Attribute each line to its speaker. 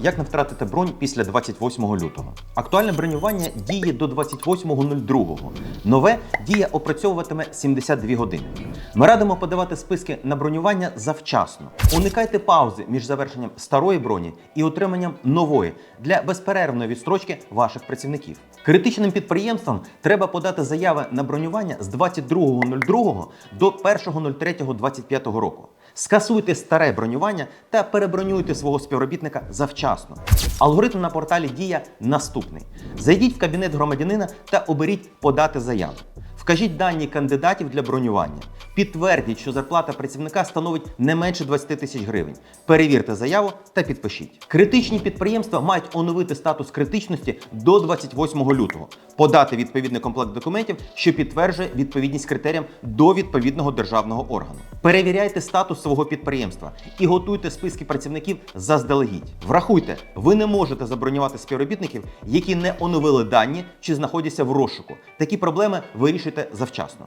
Speaker 1: Як не втратити бронь після 28 лютого? Актуальне бронювання діє до 28.02. Нове дія опрацьовуватиме 72 години. Ми радимо подавати списки на бронювання завчасно. Уникайте паузи між завершенням старої броні і отриманням нової для безперервної відстрочки ваших працівників. Критичним підприємствам треба подати заяви на бронювання з 22.02 до 1.03.25 року. Скасуйте старе бронювання та перебронюйте свого співробітника завчасно. Алгоритм на порталі Дія наступний: зайдіть в кабінет громадянина та оберіть подати заяву. Вкажіть дані кандидатів для бронювання. Підтвердіть, що зарплата працівника становить не менше 20 тисяч гривень. Перевірте заяву та підпишіть. Критичні підприємства мають оновити статус критичності до 28 лютого, подати відповідний комплект документів, що підтверджує відповідність критеріям до відповідного державного органу. Перевіряйте статус свого підприємства і готуйте списки працівників заздалегідь. Врахуйте, ви не можете забронювати співробітників, які не оновили дані чи знаходяться в розшуку. Такі проблеми вирішуйте завчасно.